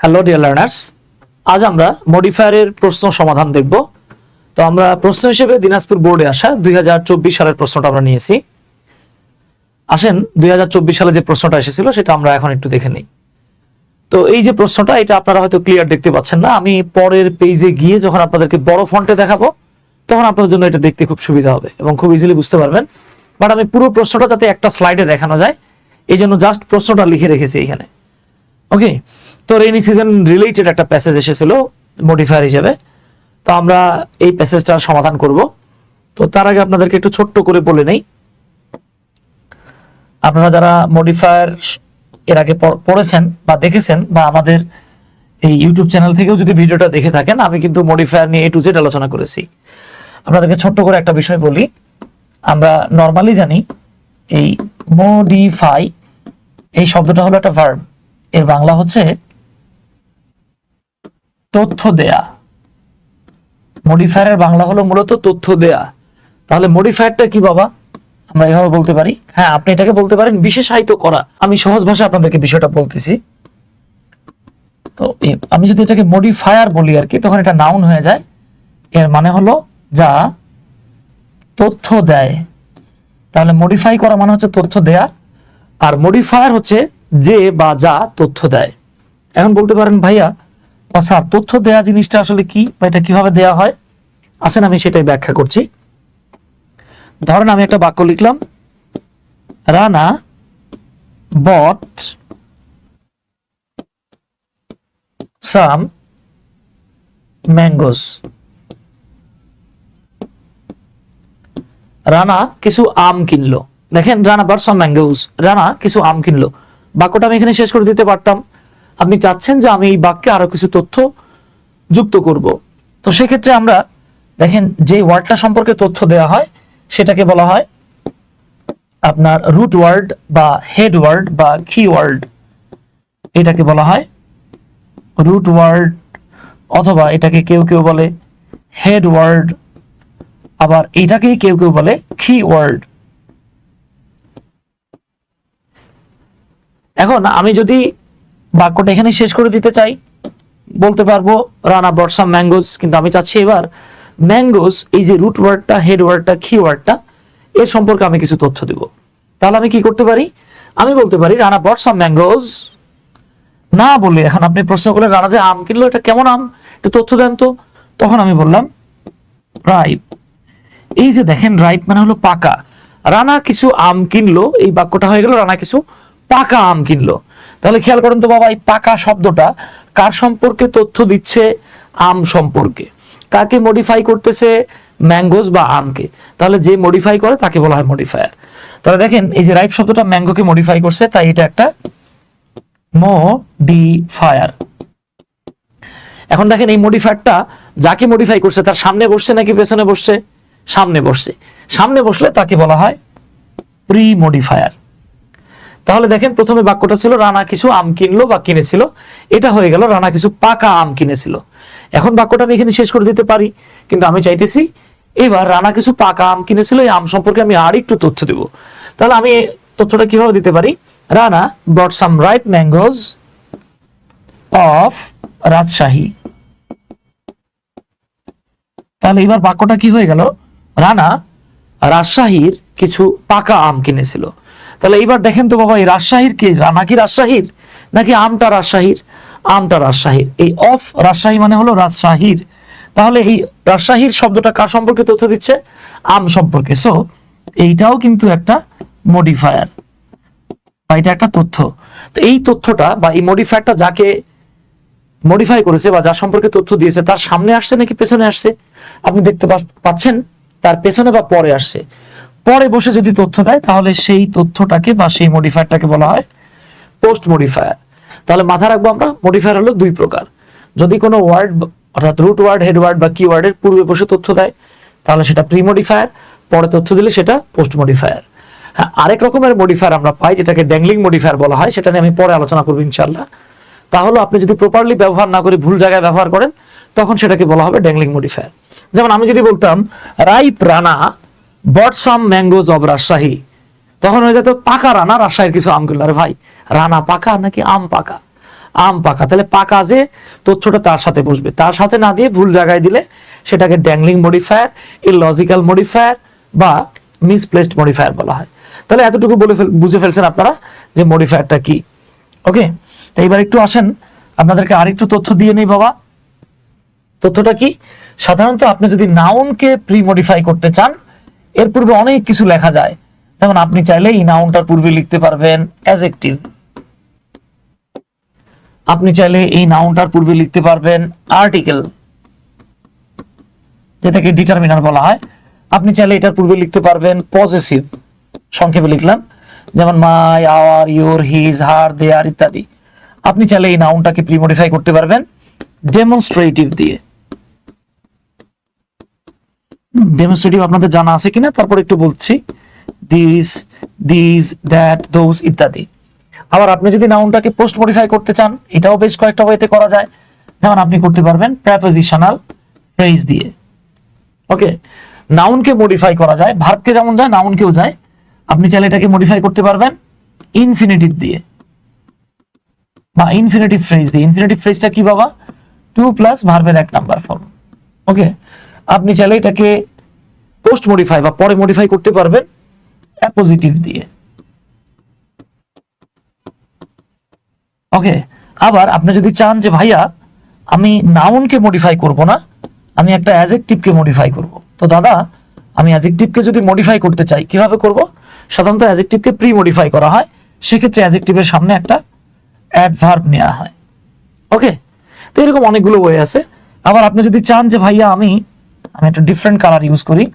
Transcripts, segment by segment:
Hello dear learners আজ আমরা মডিফায়ারের প্রশ্ন সমাধান দেখব। তো আমরা প্রশ্ন হিসেবে দিনাজপুর বোর্ডে আসা দুই হাজার চব্বিশ সালের প্রশ্নটা আমরা নিয়েছি। আসেন, দুই সালে যে প্রশ্নটা এসেছিল, সেটা আমরা এখন একটু দেখে নিই। তো এই যে প্রশ্নটা, এটা আপনারা হয়তো ক্লিয়ার দেখতে পাচ্ছেন না। আমি পরের পেজে গিয়ে যখন আপনাদেরকে বড় ফন্টে দেখাবো, তখন আপনাদের জন্য এটা দেখতে খুব সুবিধা হবে এবং খুব ইজিলি বুঝতে পারবেন। বাট আমি পুরো প্রশ্নটা যাতে একটা স্লাইডে দেখানো যায়, এই জন্য জাস্ট প্রশ্নটা লিখে রেখেছি এখানে। ওকে তো রেইনি সিজন রিলেটেড একটা প্যাসেজ এসেছিল মডিফায়ার হিসেবে। তো আমরা এই প্যাসেজটার সমাধান করব। তো তার আগে আপনাদেরকে একটু ছোট্ট করে বলে নেই। আপনারা যারা মডিফায়ার এর আগে পড়েছেন বা দেখেছেন বা আমাদের এই ইউটিউব চ্যানেল থেকেও যদি ভিডিওটা দেখে থাকেন, আমি কিন্তু মডিফায়ার নিয়ে এ টু জেড আলোচনা করেছি। আপনাদেরকে ছোট্ট করে একটা বিষয় বলি। আমরা নর্মালি জানি এই মডিফাই এই শব্দটা হলো একটা ভার্ব এর বাংলা হচ্ছে তথ্য দেয়া। মডিফায়ারের বাংলা হলো মূলত তথ্য দেয়া। তাহলে মডিফায়ারটা কি বাবা? আমরা এভাবে বলতে পারি? হ্যাঁ আপনি এটাকে বলতে পারেন বিশেষায়িত করা। আমি সহজ ভাষায় আপনাদেরকে বিষয়টা বলতেছি। তো আমি যদি এটাকে মডিফায়ার বলি আর কি, তখন এটা নাউন হয়ে যায়। এর মানে হলো যা তথ্য দেয়। তাহলে মডিফাই করা মানে হচ্ছে তথ্য দেয়া। আর মডিফায়ার হচ্ছে যে বা যা তথ্য দেয়। এখন বলতে পারেন ভাইয়া স্যার, তথ্য দেয়া জিনিসটা আসলে কি বা এটা কীভাবে দেয়া হয়? আসেন, আমি সেটাই ব্যাখ্যা করছি। ধরেন, আমি একটা বাক্য লিখলাম। Rana bought some mangoes Rana কিছু আম কিনলো। দেখেন, Rana bought some mangoes Rana কিছু আম কিনলো। বাক্যটা আমি এখানে শেষ করে দিতে পারতাম। আপনি চাচ্ছেন যে আমি এই বাক্যে আরও কিছু তথ্য যুক্ত করব। তো সেক্ষেত্রে আমরা দেখেন যে ওয়ার্ডটা সম্পর্কে তথ্য দেওয়া হয়, সেটাকে বলা হয় আপনার রুট ওয়ার্ড বা হেড ওয়ার্ড বা কি ওয়ার্ড এটাকে বলা হয় রুট ওয়ার্ড অথবা এটাকে কেউ কেউ বলে হেড ওয়ার্ড আবার এটাকেই কেউ কেউ বলে কি ওয়ার্ড এখন আমি যদি বাক্যটা এখানে শেষ করে দিতে চাই। বলতে পারব, রানা বর্ষা ম্যাঙ্গোস কিন্তু আমি চাচ্ছি এবার ম্যাঙ্গোস এই যে রুট ওয়ার্ডটা, হেড ওয়ার্ডটা, কি ওয়ার্ডটা, এর সম্পর্কে আমি কিছু তথ্য দিব। তাহলে আমি কি করতে পারি? আমি বলতে পারি, রানা বর্ষা ম্যাঙ্গোস না বলে এখন আপনি প্রশ্ন করলেন, রানা যে আম কিনলো, এটা কেমন আম? একটু তথ্য দেন তো। তখন আমি বললাম রাইপ এই যে দেখেন রাইপ মানে হলো পাকা। রানা কিছু আম কিনলো, এই বাক্যটা হয়ে গেল, রানা কিছু পাকা আম কিনলো। তাহলে খেয়াল করেন তো বাবা, এই পাকা শব্দটা কার সম্পর্কে তথ্য দিচ্ছে আম সম্পর্কে? কাকে মডিফাই করতেছে ম্যাঙ্গোস বা আমকে? তাহলে যে মডিফাই করে তাকে বলা হয় মডিফায়ার তাহলে দেখেন, এই যে রাইপ শব্দটা ম্যাঙ্গোকে মডিফাই করছে, তাই এটা একটা মডিফায়ার এখন দেখেন এই মডিফায়ারটা যাকে মডিফাই করছে, তার সামনে বসছে নাকি পেছনে বসছে? সামনে বসছে। সামনে বসলে তাকে বলা হয় প্রি মডিফায়ার তাহলে দেখেন প্রথমে বাক্যটা ছিল, রানা কিছু আম কিনলো বা কিনেছিল। এটা হয়ে গেল, রানা কিছু পাকা আম কিনেছিল। এখন বাক্যটা আমি এখানে শেষ করে দিতে পারি, কিন্তু আমি চাইতেছি, এবার রানা কিছু পাকা আম কিনেছিল, এই আম সম্পর্কে আমি আর একটু তথ্য দেব। তাহলে আমি তথ্যটা কীভাবে দিতে পারি? Rana but some ripe mangoes of Rajshahi. তাহলে এবার বাক্যটা কি হয়ে গেল? রানা রাজশাহীর কিছু পাকা আম কিনেছিল। তাহলে এইবার দেখেন তো বাবা, এই রাজশাহীর কি? রানা কি রাজশাহীর? নাকি আমটা রাজশাহীর? আমটা রাজশাহীর। এই অফ রাজশাহী মানে হলো রাজশাহীর। তাহলে এই রাজশাহীর শব্দটা কার সম্পর্কে তথ্য দিচ্ছে? আম সম্পর্কে। সো এইটাও কিন্তু একটা মডিফায়ার বা এটা একটা তথ্য। তো এই তথ্যটা বা এই মডিফায়ারটা যাকে মডিফাই করেছে বা যার সম্পর্কে তথ্য দিয়েছে, তার সামনে আসছে নাকি পেছনে আসছে? আপনি দেখতে পাচ্ছেন, তার পেছনে বা পরে আসছে। পরে বসে যদি তথ্য দেয়, তাহলে সেই তথ্যটাকে বা সেই মডিফায়ারটাকে বলা হয় পোস্ট মডিফায়ার তাহলে মাথা রাখব আমরা মডিফায়ার হলো দুই প্রকার। যদি কোনো ওয়ার্ড অর্থাৎ রুট ওয়ার্ড হেড ওয়ার্ড বা কি ওয়ার্ডের পূর্বে বসে তথ্য দেয়, তাহলে সেটা প্রি মডিফায়ার পরে তথ্য দিলে সেটা পোস্ট মডিফায়ার হ্যাঁ আরেক রকমের মডিফায়ার আমরা পাই, যেটাকে ড্যাংলিং মডিফায়ার বলা হয়, সেটা নিয়ে আমি পরে আলোচনা করব ইনশাল্লাহ তাহলে আপনি যদি প্রপারলি ব্যবহার না করে ভুল জায়গায় ব্যবহার করেন, তখন সেটাকে বলা হবে ড্যাংলিং মডিফায়ার যেমন আমি যদি বলতাম, ripe Rana but some mangoes of Rajshahi তখন হয়ে যেত পাকা রানা রাজশাহীর কিছু আম কিনলো আরে ভাই, রানা পাকা নাকি আম পাকা? আম পাকা। তাহলে পাকা যে তথ্যটা তার সাথে বসবে। তার সাথে না দিয়ে ভুল জায়গায় দিলে সেটাকে ড্যাংলিং মডিফায়ার ইলজিক্যাল মডিফায়ার বা মিসপ্লেসড মডিফায়ার বলা হয়। তাহলে এতটুকু বলে বুঝে ফেলছেন আপনারা যে মডিফায়ারটা কি। ওকে তো এবার একটু আসেন। আপনাদেরকে আরেকটু তথ্য দিয়ে নেই বাবা। তথ্যটা কি? সাধারণত আপনি যদি নাউনকে প্রি মডিফাই করতে চান এর পূর্বে অনেক কিছু লেখা যায়। যেমন আপনি চাইলে এই নাউনটার পূর্বে লিখতে পারবেন অ্যাজেক্টিভ আপনি চাইলে এই নাউনটার পূর্বে লিখতে পারবেন আর্টিকেল যেটাকে ডিটারমিনার বলা হয়। আপনি চাইলে এটার পূর্বে লিখতে পারবেন পজেসিভ সংক্ষেপে লিখলাম, যেমন my our your his her their ইত্যাদি। আপনি চাইলে এই নাউনটাকে প্রি মডিফাই করতে পারবেন ডেমনস্ট্রেটিভ দিয়ে। ডেমনস্ট্রেটিভ আপনাদের জানা আছে কিনা? তারপর একটু বলছি। দিস দিস দ্যাট দোজ ইত্যাদি। আবার আপনি যদি নাউনটাকে পোস্ট মডিফাই করতে চান, এটাও বেশ কয়েকটা ওয়েতে করা যায়। যেমন আপনি করতে পারবেন প্রেপোজিশনাল ফ্রেজ দিয়ে। ওকে নাউনকে মডিফাই করা যায়। ভার্বকে যেমন যায় নাউনকেও যায়। আপনি চাইলে এটাকে মডিফাই করতে পারবেন ইনফিনিটিভ দিয়ে। বা ইনফিনিটিভ ফ্রেজ দিয়ে। ইনফিনিটিভ ফ্রেজটা কি বাবা? টু প্লাস ভার্বের এক নাম্বার ফর্ম ওকে আপনি চাইলে এটাকে পোস্ট মডিফাই বা পরে মডিফাই করতে পারবেন অ্যাপোজিটিভ দিয়ে। ওকে আবার আপনি যদি চান যে ভাইয়া, আমি নাউনকে মডিফাই করব না, আমি একটা অ্যাজেক্টিভকে মডিফাই করব। তো দাদা, আমি অ্যাজেক্টিভকে যদি মডিফাই করতে চাই, কীভাবে করব? সাধারণত অ্যাজেক্টিভকে প্রি মডিফাই করা হয়, সেক্ষেত্রে অ্যাজেক্টিভের সামনে একটা অ্যাডভার্ব নেওয়া হয়। ওকে তো এরকম অনেকগুলো ওয়ে আছে। আবার আপনি যদি চান যে ভাইয়া, আমি আমি একটা ডিফারেন্ট কালার ইউজ করি।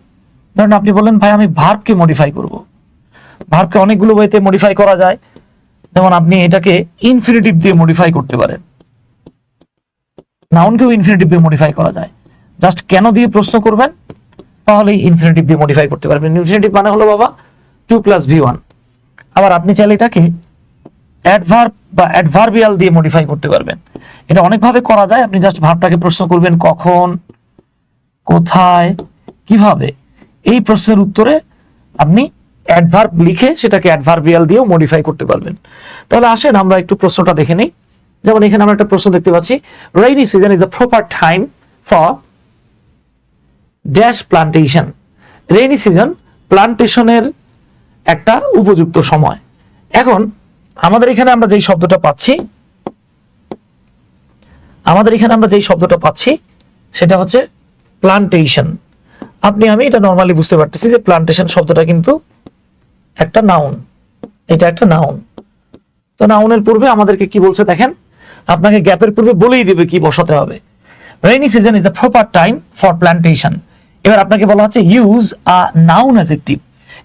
ধরেন আপনি বললেন, ভাই, আমি ভার্বকে মডিফাই করব। ভার্বকে অনেকগুলো ওয়েতে মডিফাই করা যায়। যেমন আপনি এটাকে ইনফিনিটিভ দিয়ে মডিফাই করতে পারেন। নাউনকেও ইনফিনিটিভ দিয়ে মডিফাই করা যায়। জাস্ট কেন দিয়ে প্রশ্ন করবেন, তাহলেই ইনফিনিটিভ দিয়ে মডিফাই করতে পারবেন। ইনফিনিটিভ মানে হলো, বাবা টু প্লাস ভি ওয়ান আবার আপনি চাইলে এটাকে অ্যাডভার্ব বা অ্যাডভার্বিয়াল দিয়ে মডিফাই করতে পারবেন। এটা অনেকভাবে করা যায়। আপনি জাস্ট ভাবটাকে প্রশ্ন করবেন কখন কোথায়, কীভাবে? এই প্রশ্নের উত্তরে আপনি অ্যাডভার্ব লিখে সেটাকে অ্যাডভার্বিয়াল দিয়েও মডিফাই করতে পারবেন। তাহলে আসেন আমরা একটু প্রশ্নটা দেখে নিই। যেমন এখানে আমরা একটা প্রশ্ন দেখতে পাচ্ছি rainy season is the proper time for dash plantation rainy season প্লান্টেশনের একটা উপযুক্ত সময়। এখন আমাদের এখানে আমরা যেই শব্দটা পাচ্ছি, আমাদের এখানে আমরা যেই শব্দটা পাচ্ছি, সেটা হচ্ছে প্লান্টেশন আপনি, আমি এটা নর্মালি বুঝতে পারতেছি যে প্লান্টেশন শব্দটা কিন্তু একটা নাউন এটা একটা নাউন তো নাউনের পূর্বে আমাদেরকে কি বলছে দেখেন? আপনাকে গ্যাপের পূর্বে বলেই দিবে কি বসাতে হবে। Rainy season is the proper time for plantation এবার আপনাকে বলা হচ্ছে ইউজ আ নাউন অ্যাজেক্টিভ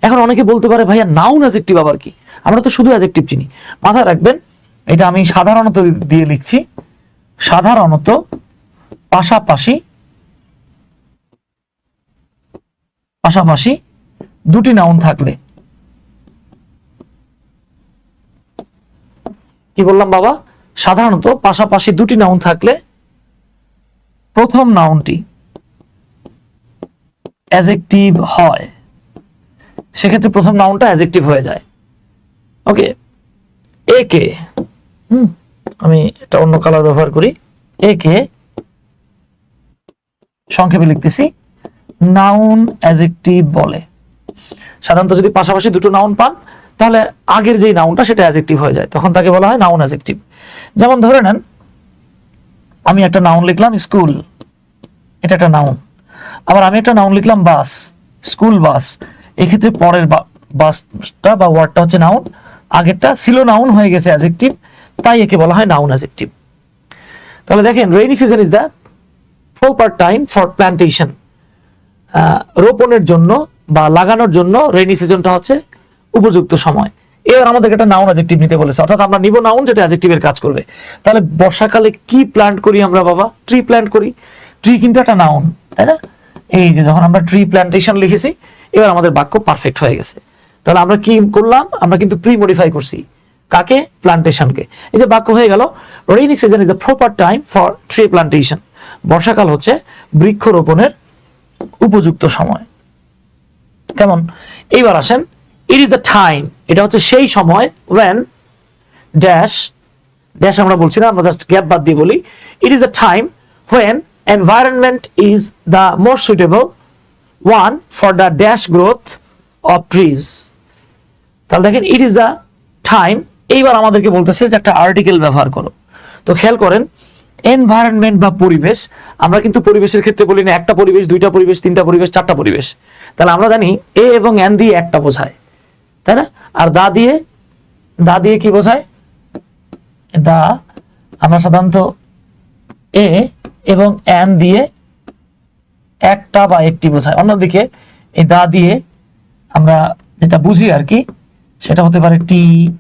এখন অনেকে বলতে পারে, ভাইয়া নাউন অ্যাজেক্টিভ আবার কি? আমরা তো শুধু অ্যাজেক্টিভ চিনি। মাথায় রাখবেন, এটা আমি সাধারণত দিয়ে লিখছি। সাধারণত পাশাপাশি পাশাপাশি দুটি নাউন থাকলে কি বললাম বাবা? সাধারণত পাশাপাশি দুটি নাউন থাকলে প্রথম নাউনটি অ্যাজেক্টিভ হয়। সেক্ষেত্রে প্রথম নাউনটা অ্যাজেক্টিভ হয়ে যায়। ওকে এ কে হুম? আমি এটা অন্য কালার ব্যবহার করি। এ কে সংক্ষেপে লিখতেছি। নাউন অ্যাজেক্টিভ বলে। সাধারণত যদি পাশাপাশি দুটো নাউন পান, তাহলে আগের যেই নাউনটা সেটা অ্যাজেক্টিভ হয়ে যায়। তখন তাকে বলা হয় নাউন অ্যাজেক্টিভ যেমন ধরে নেন, আমি একটা নাউন লিখলাম স্কুল এটা একটা নাউন আবার আমি একটা নাউন লিখলাম বাস স্কুল বাস এক্ষেত্রে পরের বাসটা বা ওয়ার্ডটা হচ্ছে নাউন আগেরটা ছিল নাউন হয়ে গেছে অ্যাজেক্টিভ তাই একে বলা হয় নাউন অ্যাজেক্টিভ তাহলে দেখেন rainy season is the proper time for plantation রোপণের জন্য বা লাগানোর জন্য রেইনি সিজনটা হচ্ছে উপযুক্ত সময়। এবার আমাদেরকে একটা নাউন অ্যাজেক্টিভ নিতে বলেছে, অর্থাৎ আমরা নিব নাউন যেটা অ্যাজেক্টিভের কাজ করবে। তাহলে বর্ষাকালে কি প্ল্যান্ট করি আমরা, বাবা? ট্রি প্ল্যান্ট করি। ট্রি কিন্তু একটা নাউন তাই না? এই যে যখন আমরা ট্রি প্ল্যান্টেশন লিখেছি, এবার আমাদের বাক্য পারফেক্ট হয়ে গেছে। তাহলে আমরা কি করলাম? আমরা কিন্তু প্রি মডিফাই করছি। কাকে? প্লান্টেশনকে এই যে বাক্য হয়ে গেল rainy season is the proper time for tree plantation বর্ষাকাল হচ্ছে বৃক্ষরোপণের উপযুক্ত সময়। কেমন? এইবার আসেন ইট ইজ দ্য টাইম এটা হচ্ছে সেই সময় ওয়েন ড্যাশ ড্যাশ আমরা বলছি না জাস্ট গ্যাপ বাদ দিয়ে বলি। It is the time when environment is the more suitable one for the dash growth of trees তাহলে দেখেন ইট ইজ দ্য টাইম এইবার আমাদেরকে বলতেছে যে একটা আর্টিকেল ব্যবহার করো। তো খেয়াল করেন এনভায়রনমেন্ট বা পরিবেশ, আমরা কিন্তু পরিবেশের ক্ষেত্রে বলি না একটা পরিবেশ, দুইটা পরিবেশ, তিনটা পরিবেশ, চারটা পরিবেশ। তাহলে আমরা জানি এ এবং এন দিয়ে একটা বোঝায়। তাই না? আর দা দিয়ে দা দিয়ে কি বোঝায়? দা আমরা সাধারণত এ এবং এন দিয়ে একটা বা একটি বোঝায়। অন্যদিকে এই দা দিয়ে আমরা যেটা বুঝি আর কি, সেটা হতে পারে টি,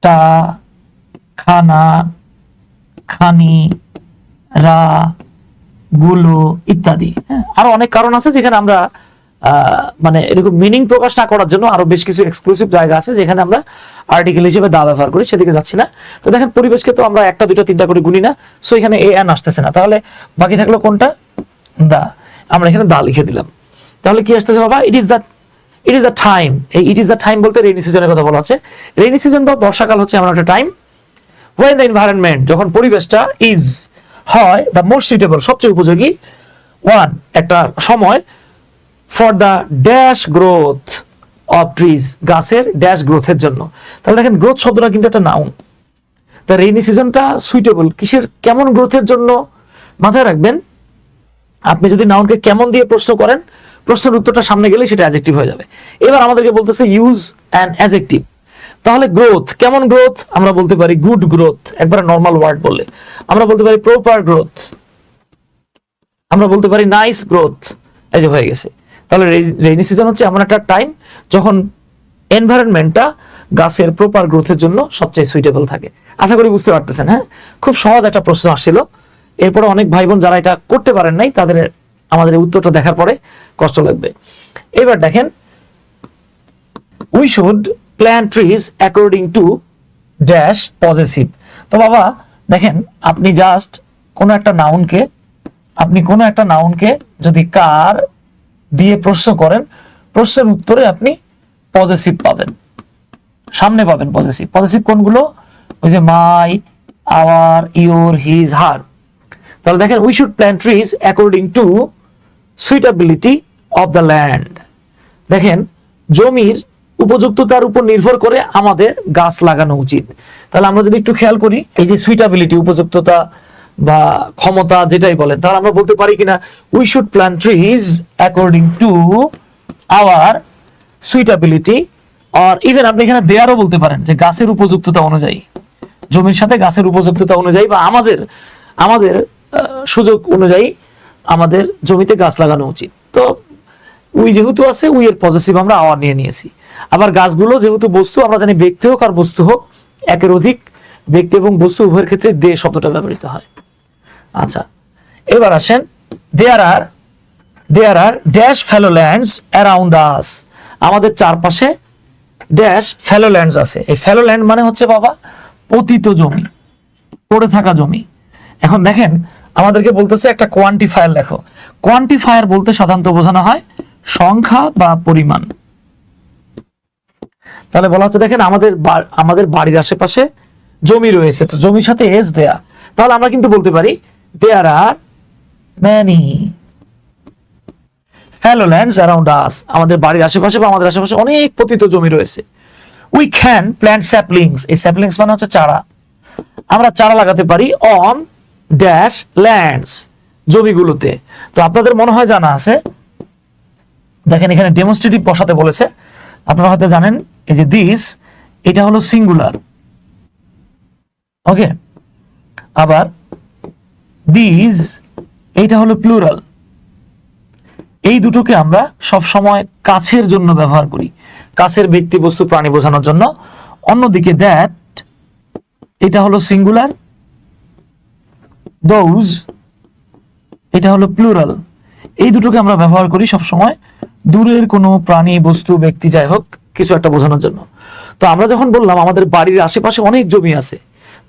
টা, খানা খানি, রা, গুলো ইত্যাদি। হ্যাঁ আরও অনেক কারণ আছে যেখানে আমরা মানে এরকম মিনিং প্রকাশ না করার জন্য আরও বেশ কিছু এক্সক্লুসিভ জায়গা আছে যেখানে আমরা আর্টিকেল হিসেবে দা ব্যবহার করি, সেদিকে যাচ্ছি না। তো দেখেন, পরিবেশকে তো আমরা একটা দুটো তিনটা করে গুনি না। সো এখানে এ এন আসতেছে না। তাহলে বাকি থাকল কোনটা? দা। আমরা এখানে দা লিখে দিলাম। তাহলে কি আসতেছে বাবা? It is the it is the time এই ইট ইজ দ্য টাইম বলতে রেইনি সিজনের কথা বলা হচ্ছে। রেইনি সিজন বা বর্ষাকাল হচ্ছে এমন একটা টাইম ওয়েন দ্য এনভায়রনমেন্ট যখন পরিবেশটা ইজ হয় দ্য মোস্ট সুইটেবল সবচেয়ে উপযোগী ওয়ান একটা সময় for the dash growth of trees গাছের ড্যাশ গ্রোথের জন্য। তাহলে দেখেন গ্রোথ শব্দটা কিন্তু একটা নাউন তা রেইনি সিজনটা সুইটেবল কিসের, কেমন গ্রোথের জন্য? মাথায় রাখবেন, আপনি যদি নাউনকে কেমন দিয়ে প্রশ্ন করেন, প্রশ্নের উত্তরটা সামনে গেলে সেটা অ্যাজেক্টিভ হয়ে যাবে। এবার আমাদেরকে বলতেছে ইউজ অ্যান অ্যাজেক্টিভ তাহলে গ্রোথ কেমন গ্রোথ আমরা বলতে পারি গুড গ্রোথ একবারে নর্মাল ওয়ার্ড বললে। আমরা বলতে পারি প্রপার গ্রোথ আমরা বলতে পারি নাইস গ্রোথ এই যে হয়ে গেছে। তাহলে রেইনি সিজন হচ্ছে এমন একটা টাইম যখন এনভায়রনমেন্টটা গাছের প্রপার গ্রোথের জন্য সবচেয়ে সুইটেবল থাকে। আশা করি বুঝতে পারতেছেন হ্যাঁ? খুব সহজ একটা প্রশ্ন আসছিল। এরপরে অনেক ভাই বোন যারা এটা করতে পারেন নাই, তাদের আমাদের উত্তরটা দেখার পরে কষ্ট লাগবে। এবার দেখেন we should plan trees according to dash positive তো বাবা, দেখেন, আপনি জাস্ট কোনো একটা নাউনকে আপনি কোনো একটা নাউনকে যদি কার দিয়ে প্রশ্ন করেন, প্রশ্নের উত্তরে আপনি পজিটিভ পাবেন। সামনে পাবেন পজিটিভ পজিটিভ কোনগুলো? ওই যে my our your his her তাহলে দেখেন we should plan trees according to suitability of the land দেখেন, জমির উপযুক্ততার উপর নির্ভর করে আমাদের গাছ লাগানো উচিত। তাহলে আমরা যদি একটু খেয়াল করি, এই যে সুইটাবিলিটি উপযুক্ততা বা ক্ষমতা যেটাই বলেন, তাহলে আমরা বলতে পারি কিনা we should plan trees according to our suitability R even আপনি এখানে দেয়ারও বলতে পারেন যে গাছের উপযুক্ততা অনুযায়ী, জমির সাথে গাছের উপযুক্ততা অনুযায়ী বা আমাদের আমাদের সুযোগ অনুযায়ী আমাদের জমিতে গাছ লাগানো উচিত। তো উই যেহেতু আছে উই এর পজিটিভ আমরা আওয়ার নিয়ে নিয়েছি। আবার গাছগুলো যেহেতু বস্তু, আমরা জানি ব্যক্তি হোক আর বস্তু হোক, একের অধিক ব্যক্তি এবং বস্তু উভয়ের ক্ষেত্রে দে শব্দটা ব্যবহৃত হয়। আচ্ছা এবার আসেন there are there are dash fallow lands around us আমাদের চারপাশে ড্যাশ ফেলো ল্যান্ডস আছে। এই ফেলো ল্যান্ড মানে হচ্ছে বাবা, পতিত জমি, পড়ে থাকা জমি। এখন দেখেন, আমাদেরকে বলতেছে একটা কোয়ান্টিফায়ার লেখো। কোয়ান্টিফায়ার বলতে সাধারণত বোঝানো হয় সংখ্যা বা পরিমাণ। তাহলে বলা হচ্ছে, দেখেন আমাদের আমাদের বাড়ির আশেপাশে জমি রয়েছে, তো জমির সাথে এস দেয়া। তাহলে আমরা কিন্তু বলতে পারি there are many fallow lands around us আমাদের বাড়ির আশেপাশে বা আমাদের আশেপাশে অনেক পতিত জমি রয়েছে। উই ক্যান প্ল্যান্ট স্যাপলিংস এই স্যাপলিংস মানে হচ্ছে চারা। আমরা চারা লাগাতে পারি অন ড্যাশ ল্যান্ডস জমিগুলোতে। তো আপনাদের মনে হয় জানা আছে? দেখেন এখানে ডেমনস্ট্রেটিভ বসাতে বলেছে। আপনারা হয়তো জানেন, এই যে দিস এটা হলো সিঙ্গুলার ওকে আবার দিস এইটা হলো প্লুরাল এই দুটোকে আমরা সব সময় কাছের জন্য ব্যবহার করি। কাছের ব্যক্তি বস্তু প্রাণী বোঝানোর জন্য। অন্যদিকে দ্যাট এটা হলো সিঙ্গুলার দোজ এটা হলো প্লুরাল এই দুটোকে আমরা ব্যবহার করি সব সময় দূরের কোনো প্রাণী, বস্তু, ব্যক্তি, যাই হোক, কিছু একটা বোঝানোর জন্য। তো আমরা যখন বললাম, আমাদের বাড়ির আশেপাশে অনেক জমি আছে,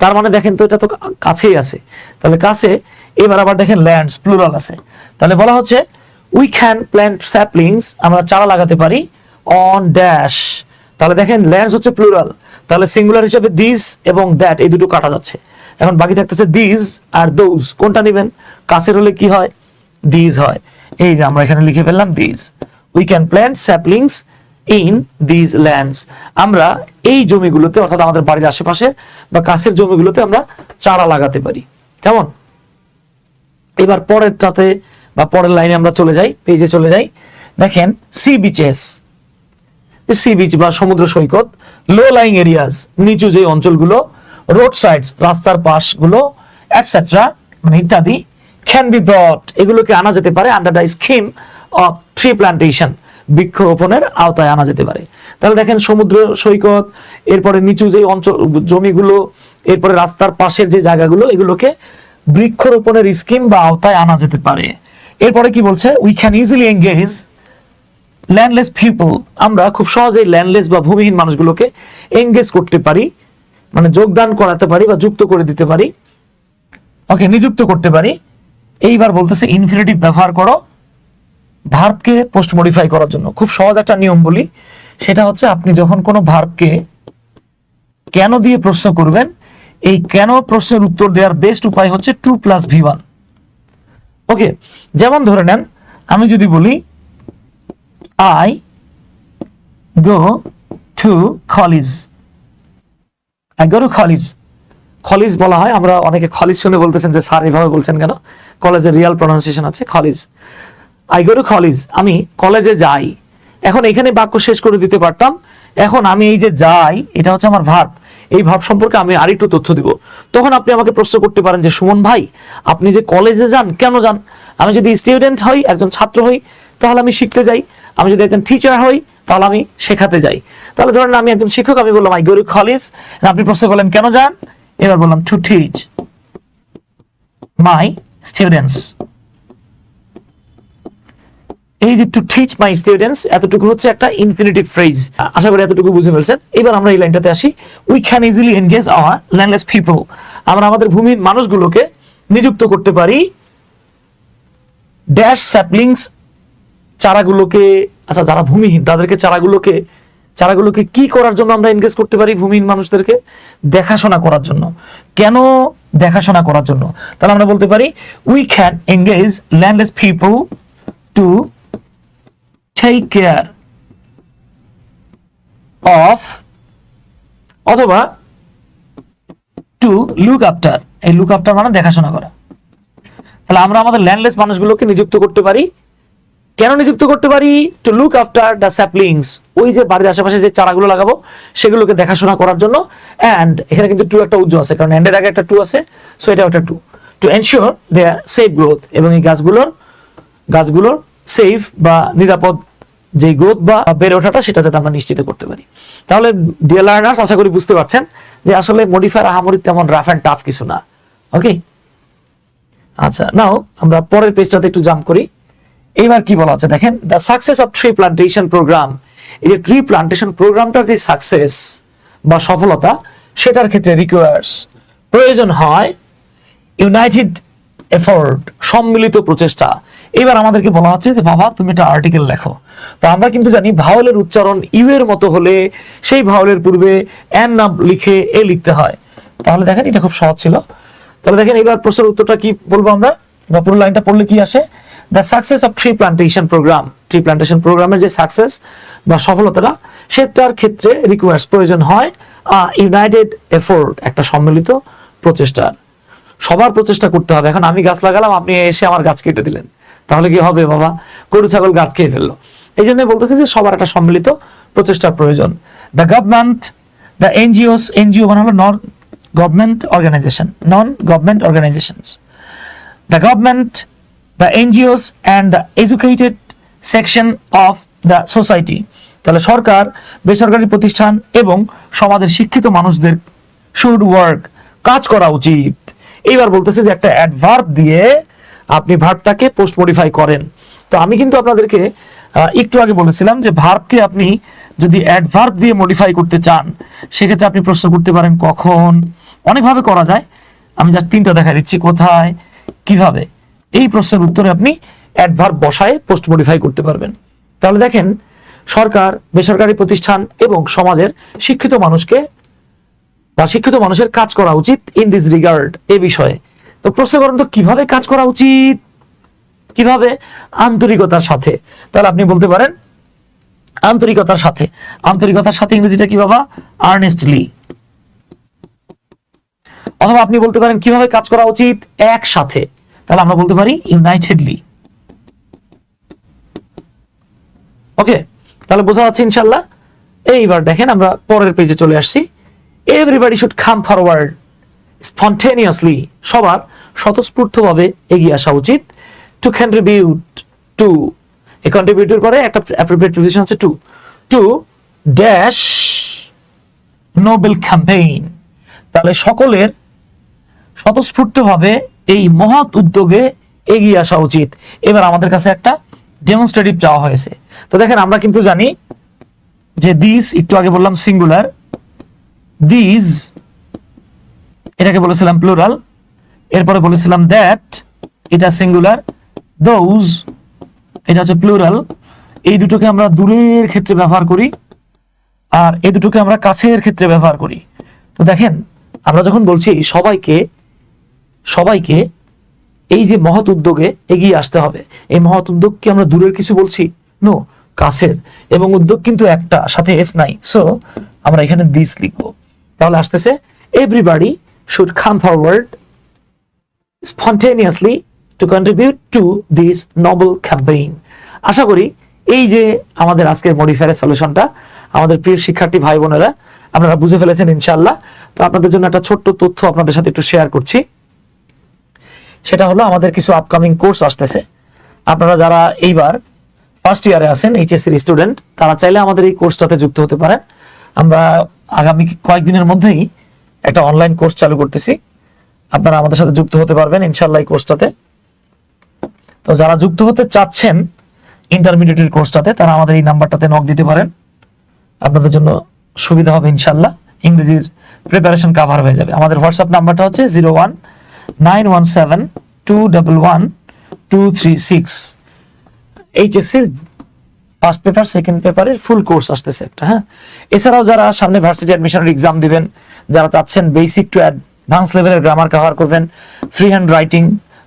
তার মানে দেখেন তো এটা তো কাছেই আছে। তাহলে কাছে, এবার আবার দেখেন ল্যান্ডস প্লুরাল আছে। তাহলে বলা হচ্ছে উই ক্যান প্ল্যান্ট স্যাপলিংস আমরা চারা লাগাতে পারি অন ড্যাশ তাহলে দেখেন ল্যান্ডস হচ্ছে প্লুরাল তাহলে সিঙ্গুলার হিসেবে দিস এবং দ্যাট এই দুটো কাটা যাচ্ছে। এখন বাকি থাকতেছে দিস আর দোজ কোনটা নেবেন? কাছের হলে কি হয়? দিস হয়। এই যে আমরা এখানে লিখে ফেললাম this we can plant saplings in this lands আমরা এই জমিগুলোতে, অর্থাৎ আমাদের বাড়ির আশেপাশে বা কাছের জমিগুলোতে আমরা চারা লাগাতে পারি। কেমন? এবার পরেরটাতে বা পরের লাইনে আমরা চলে যাই, পেজে চলে যাই। দেখেন সি বিচেস সি বিচ বা সমুদ্র সৈকত লো লাইং এরিয়াস নিচু যে অঞ্চলগুলো রোড সাইডস রাস্তার পাশগুলো এটসেট্রা মানে ইত্যাদি ক্যান বি ব্রট এগুলোকে আনা যেতে পারে under the scheme of tree plantation বৃক্ষরোপণের আওতায় আনা যেতে পারে। তাহলে দেখেন সমুদ্র সৈকত, এরপরে নিচু যে অঞ্চল, জমিগুলো, এরপরে রাস্তার পাশের যে জায়গাগুলো, এগুলোকে বৃক্ষরোপণের স্কিম বা আওতায় আনা যেতে পারে। এরপরে কি বলছে? We can easily engage landless people আমরা খুব সহজেই ল্যান্ডলেস বা ভূমিহীন মানুষগুলোকে এঙ্গেজ করতে পারি মানে যোগদান করাতে পারি বা যুক্ত করে দিতে পারি। ওকে নিযুক্ত করতে পারি। এইবার বলতেছে ইনফিনিটিভ ব্যবহার করো। ভার্বকে পোস্ট মডিফাই করার জন্য। খুব সহজ একটা নিয়ম বলি। সেটা হচ্ছে আপনি যখন কোনো ভার্বকে কেন দিয়ে প্রশ্ন করবেন, এই কেন প্রশ্নের উত্তর দেওয়ার বেস্ট উপায় হচ্ছে two plus V one okay যেমন ধরে নেন, আমি যদি বলি I go to college I go to college college বলা হয়, আমরা অনেকে কলেজ শুনে বলতেছেন যে, স্যার, এভাবে বলছেন কেন? কলেজের রিয়াল প্রনাউন্সিয়েশন আছে college I go to college আমি কলেজে যাই। এখন এখানে বাক্য শেষ করে দিতে পারতাম। এখন আমি এই যে যাই, এটা হচ্ছে আমার ভার্ব এই ভাব সম্পর্কে আমি আরেকটু তথ্য দিব। তখন আপনি আমাকে প্রশ্ন করতে পারেন যে, সুমন ভাই, আপনি যে কলেজে যান, কেন যান? আমি যদি স্টুডেন্ট হই, একজন ছাত্র হই, তাহলে আমি শিখতে যাই। আমি যদি একজন টিচার হই, তাহলে আমি শেখাতে যাই। তাহলে ধরেন আমি একজন শিক্ষক, আমি বললাম আই গরু কলেজ আপনি প্রশ্ন করলেন, কেন যান? এবার বললাম টু টিচ মাই স্টুডেন্টস এই যে টু টিচ মাই স্টুডেন্টস এতটুকু হচ্ছে একটা ইনফিনিটিভ ফ্রেজ আশা করি এতটুকু বুঝে ফেলছেন। এবার আমরা এই লাইনটাতে আসি। We can easily engage our landless people আমরা আমাদের ভূমির মানুষগুলোকে নিযুক্ত করতে পারি। ড্যাশ স্যাপলিংস চারাগুলোকে আচ্ছা যারা ভূমিহীন, তাদেরকে চারাগুলোকে চারাগুলোকে কি করার জন্য আমরা এনগেজ করতে পারি ভূমিহীন মানুষদেরকে? দেখাশোনা করার জন্য। কেন দেখাশোনা করার জন্য? তাহলে আমরা বলতে পারি we can engage landless people to take care of অথবা টু লুক আফটার এই লুক আফটার মানে দেখাশোনা করা। তাহলে আমরা আমাদের ল্যান্ডলেস মানুষগুলোকে নিযুক্ত করতে পারি। কেন নিযুক্ত করতে পারি? To look after the saplings ওই যে বাড়ির আশেপাশে যে চারাগুলো লাগাবো, সেগুলোকে দেখাশোনা করার জন্য। অ্যান্ড এখানে কিন্তু টু একটা উজ্জ্বল আছে, কারণ এন্ডের আগে একটা টু আছে সো এটা একটা to to ensure their safe growth এবং এই গাছগুলোর গাছগুলোর সেফ বা নিরাপদ যে গ্রোথ বা বেড়ে ওঠাটা সেটা যাতে আমরা নিশ্চিত করতে পারি। তাহলে ডিয়ার লার্নার্স আশা করি বুঝতে পারছেন যে আসলে মডিফায়ার আহামরি তেমন রাফ অ্যান্ড টাফ কিছু না। ওকে আচ্ছা নাও আমরা পরের পেজটাতে একটু জাম্প করি। এইবার কি বলা আছে দেখেন the success of tree plantation program এই যে ট্রি প্লান্টেশন প্রোগ্রামটার যে সাকসেস বা সফলতা, সেটার ক্ষেত্রে রিকোয়ার্স প্রয়োজন হয় ইউনাইটেড এফোর্ট সম্মিলিত প্রচেষ্টা। এবার আমাদেরকে বলা হচ্ছে যে, বাবা, তুমি একটা আর্টিকেল লেখো। তো আমরা কিন্তু জানি ভাওয়ালের উচ্চারণ ইউ এর মতো হলে সেই ভাওয়ালের পূর্বে এন না লিখে এ লিখতে হয়। তাহলে দেখেন, এটা খুব সহজ ছিল। তাহলে দেখেন, এবার প্রশ্নের উত্তরটা কি বলব আমরা? বা পুরো লাইনটা পড়লে কি আসে? The success of tree plantation program tree plantation প্রোগ্রামের যে সাকসেস বা সফলতাটা সেটার ক্ষেত্রে রিকোয়ার্স প্রয়োজন হয় ইউনাইটেড এফোর্ট একটা সম্মিলিত প্রচেষ্টার। সবার প্রচেষ্টা করতে হবে। এখন আমি গাছ লাগালাম আপনি এসে আমার গাছ কেটে দিলেন। তাহলে কি হবে বাবা? গরু ছাগল গাছ খেয়ে ফেলল। এই জন্য বলতেছি যে সবার একটা সম্মিলিত প্রচেষ্টার প্রয়োজন। The government the NGOs NGO মানে হলো non government organisation non government organisations the government the NGOs, and the educated section of the society তাহলে সরকার বেসরকারি প্রতিষ্ঠান এবং সমাজের শিক্ষিত মানুষদের শুড ওয়ার্ক কাজ করা উচিত। এইবার বলতেছে যে একটা অ্যাডভার্ব দিয়ে আপনি ভার্বটাকে পোস্ট মডিফাই করেন। তো আমি কিন্তু আপনাদেরকে একটু আগে বলেছিলাম যে ভার্বকে আপনি যদি অ্যাডভার্ব দিয়ে মডিফাই করতে চান, সেক্ষেত্রে আপনি প্রশ্ন করতে পারেন কখন। অনেকভাবে করা যায়। আমি জাস্ট তিনটা দেখা দিচ্ছি কোথায়, কীভাবে। এই প্রশ্নের উত্তরে আপনি অ্যাডভার্ব বসায় পোস্ট মডিফাই করতে পারবেন। তাহলে দেখেন, সরকার, বেসরকারি প্রতিষ্ঠান এবং সমাজের শিক্ষিত মানুষকে বা শিক্ষিত মানুষের কাজ করা উচিত ইন দিস রিগার্ড এ বিষয়ে। তো প্রশ্ন করেন তো কীভাবে কাজ করা উচিত? কীভাবে? আন্তরিকতার সাথে। তাহলে আপনি বলতে পারেন, আন্তরিকতার সাথে। আন্তরিকতার সাথে ইংরেজিটা কি বাবা? আর্নেস্টলি অথবা আপনি বলতে পারেন, কীভাবে কাজ করা উচিত? একসাথে। তাহলে আমরা বলতে পারি ইউনাইটেডলি ওকে তাহলে বোঝা যাচ্ছে ইনশাল্লাহ এইবার দেখেন আমরা পরের পেজে চলে আসছি। Everybody should come forward spontaneously সবার স্বতঃস্ফূর্তভাবে এগিয়ে আসা উচিত। টু কন্ট্রিবিউট টু এ কন্ট্রিবিউটের পরে একটা অ্যাপ্রোপ্রিয়েট প্রিপোজিশন হচ্ছে to to dash noble campaign তাহলে সকলের স্বতঃস্ফূর্তভাবে এই মহৎ উদ্যোগে এগিয়ে আসা উচিত। এবার আমাদের কাছে একটা ডেমনস্ট্রেটিভ চাওয়া হয়েছে। তো দেখেন, আমরা কিন্তু জানি যে দিস একটু আগে বললাম সিঙ্গুলার দিস এটাকে বলেছিলাম প্লুরাল এরপরে বলেছিলাম দ্যাট এটা সিঙ্গুলার দোজ এটা হচ্ছে প্লুরাল এই দুটোকে আমরা দূরের ক্ষেত্রে ব্যবহার করি, আর এই দুটোকে আমরা কাছের ক্ষেত্রে ব্যবহার করি। তো দেখেন, আমরা যখন বলছি সবাইকে সবাইকে এই যে মহৎ উদ্যোগে এগিয়ে আসতে হবে, এই মহৎ উদ্যোগ কি আমরা দূরের কিছু বলছি? নো কাছের। এবং উদ্যোগ কিন্তু একটা, সাথে এস নাই। সো আমরা এখানে দিস লিখব। তাহলে আসতেছে everybody should come forward spontaneously to contribute to this noble campaign. আশা করি এই যে আমাদের আজকের মডিফায়ারের সলিউশনটা, আমাদের প্রিয় শিক্ষার্থী ভাই বোনেরা, আপনারা বুঝে ফেলেছেন ইনশাআল্লাহ। তো আপনাদের জন্য একটা ছোট্ট তথ্য আপনাদের সাথে একটু শেয়ার করছি। সেটা হলো আমাদের কিছু আপকামিং কোর্স আসতেছে। আপনারা যারা এইবার ফার্স্ট ইয়ারে আছেন এইচএসসির স্টুডেন্ট তারা চাইলে আমাদের এই কোর্সটাতে যুক্ত হতে পারেন। আমরা আগামী কয়েকদিনের মধ্যেই একটা অনলাইন কোর্স চালু করতেছি। আপনারা আমাদের সাথে যুক্ত হতে পারবেন ইনশাল্লাহ এই কোর্সটাতে তো যারা যুক্ত হতে চাচ্ছেন ইন্টারমিডিয়েটের কোর্সটাতে তারা আমাদের এই নাম্বারটাতে নক দিতে পারেন। আপনাদের জন্য সুবিধা হবে ইনশাল্লাহ ইংরেজির প্রিপারেশন কাভার হয়ে যাবে। আমাদের হোয়াটসঅ্যাপ নাম্বারটা হচ্ছে zero one nine one seven two double one two three six এইচএসসির first paper second পেপারের ফুল কোর্স আসতেছে একটা হ্যাঁ? এছাড়াও যারা সামনে ভার্সিটি অ্যাডমিশনের এক্সাম দিবেন, যারা চাচ্ছেন বেসিক টু অ্যাডভান্স লেভেলের গ্রামার কভার করবেন ফ্রি হ্যান্ড রাইটিং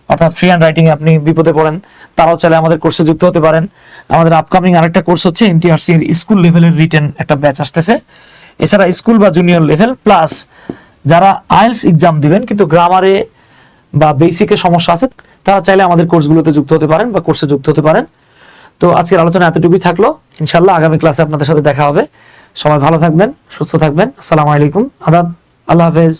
অর্থাৎ ফ্রি হ্যান্ড রাইটিং আপনি বিপদে পড়েন, তারাও চাইলে আমাদের কোর্সে যুক্ত হতে পারেন। আমাদের আপকামিং আরেকটা কোর্স হচ্ছে এনটিআরসি এর স্কুল লেভেলের রিটেন একটা ব্যাচ আসতেছে। এছাড়া স্কুল বা জুনিয়র লেভেল প্লাস যারা আইএলস এক্সাম দিবেন, কিন্তু গ্রামারে বা বেসিকে সমস্যা আছে, তারা চাইলে আমাদের কোর্সগুলোতে যুক্ত হতে পারেন বা কোর্সে যুক্ত হতে পারেন। তো আজকের আলোচনা এতটুকুই থাকল। ইনশাল্লাহ আগামী ক্লাসে আপনাদের সাথে দেখা হবে। সবাই ভালো থাকবেন, সুস্থ থাকবেন। আসসালামু আলাইকুম। আদাব। আল্লাহ হাফেজ।